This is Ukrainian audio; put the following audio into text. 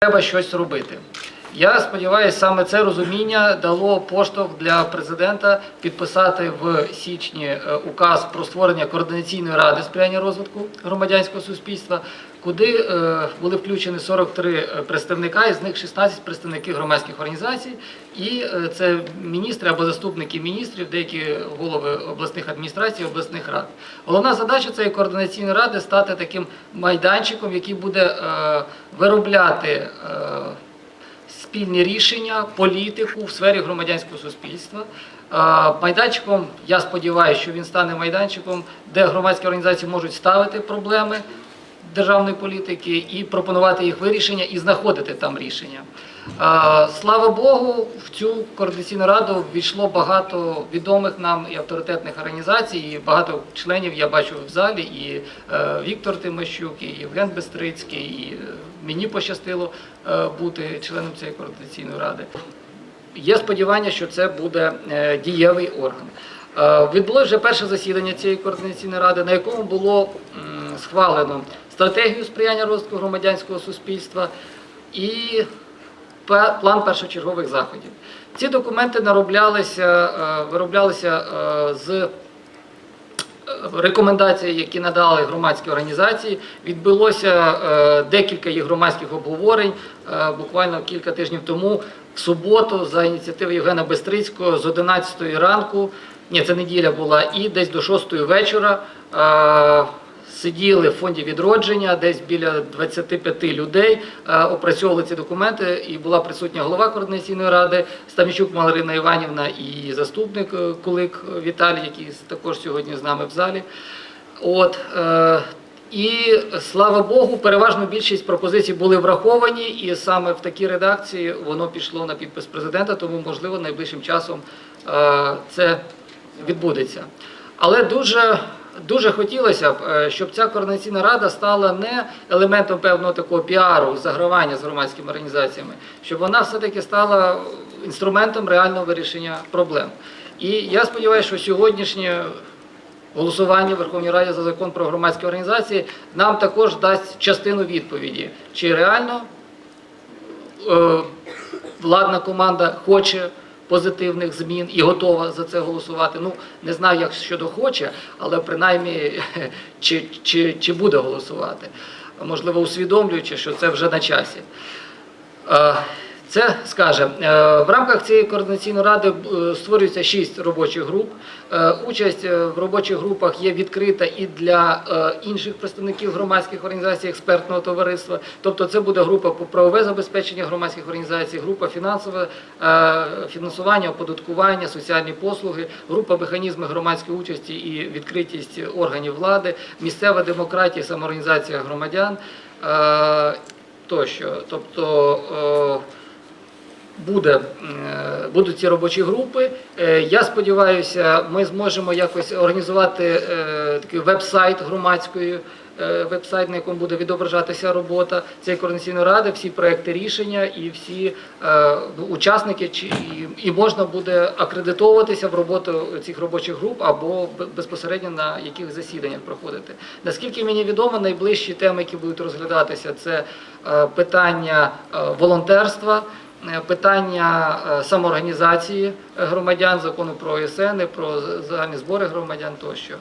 треба щось робити. Я сподіваюся, саме це розуміння дало поштовх для президента підписати в січні е, указ про створення координаційної ради сприяння розвитку громадянського суспільства, куди е, були включені 43 представника, із них 16 представників громадських організацій, і е, це міністри або заступники міністрів, деякі голови обласних адміністрацій, обласних рад. Головна задача цієї координаційної ради стати таким майданчиком, який буде е, виробляти. Спільні рішення, політику в сфері громадянського суспільства. Е, Майданчиком, я сподіваюся, що він стане майданчиком, де громадські організації можуть ставити проблеми державної політики і пропонувати їх вирішення і знаходити там рішення. Слава Богу, в цю координаційну раду ввійшло багато відомих нам і авторитетних організацій, і багато членів я бачу в залі, і е, Віктор Тимощук, і Євген Бестрицький, і е, мені пощастило е, бути членом цієї координаційної ради. Є сподівання, що це буде дієвий орган. Відбулося вже перше засідання цієї координаційної ради, на якому було схвалено стратегію сприяння розвитку громадянського суспільства і план першочергових заходів. Ці документи нароблялися, е, вироблялися е, з рекомендації, які надали громадські організації. Відбулося е, декілька їх громадських обговорень е, буквально кілька тижнів тому. В суботу за ініціативи Євгена Бестрицького з 11 ранку, ні, це неділя була, і десь до 6 вечора. Сиділи в фонді відродження, десь біля 25 людей, е, опрацьовували ці документи, і була присутня голова координаційної ради Ставнічук Маларина Іванівна і заступник е, Кулик Віталій, який також сьогодні з нами в залі. От, е, і слава Богу, переважно більшість пропозицій були враховані, і саме в такій редакції воно пішло на підпис президента, тому можливо найближчим часом це відбудеться. Але дуже, дуже хотілося б, е, щоб ця координаційна рада стала не елементом певного такого піару, загравання з громадськими організаціями, щоб вона все-таки стала інструментом реального вирішення проблем. І я сподіваюся, що сьогоднішнє голосування в Верховній Раді за закон про громадські організації нам також дасть частину відповіді, чи реально е, владна команда хоче позитивних змін і готова за це голосувати. Ну не знаю, як щодо хоче, але принаймні чи, чи, чи буде голосувати. Можливо, усвідомлюючи, що це вже на часі. Це скаже, е, в рамках цієї координаційної ради е, створюється шість робочих груп. Е, Участь в робочих групах є відкрита і для інших представників громадських організацій, експертного товариства. Тобто, це буде група по правове забезпечення громадських організацій, група фінансове фінансування, оподаткування, соціальні послуги, група механізми громадської участі і відкритість органів влади, місцева демократія, самоорганізація громадян тощо. Тобто. Буде, е, будуть ці робочі групи. Е, Я сподіваюся, ми зможемо якось організувати е, такий веб-сайт громадської. Веб-сайт, на якому буде відображатися робота цієї координаційної ради, всі проекти рішення і всі е, учасники, чи, і, і можна буде акредитовуватися в роботу цих робочих груп або безпосередньо на яких засіданнях проходити. Наскільки мені відомо, найближчі теми, які будуть розглядатися, це е, питання волонтерства. Е, питання е, самоорганізації громадян, закону про ОСН, про загальні збори громадян тощо.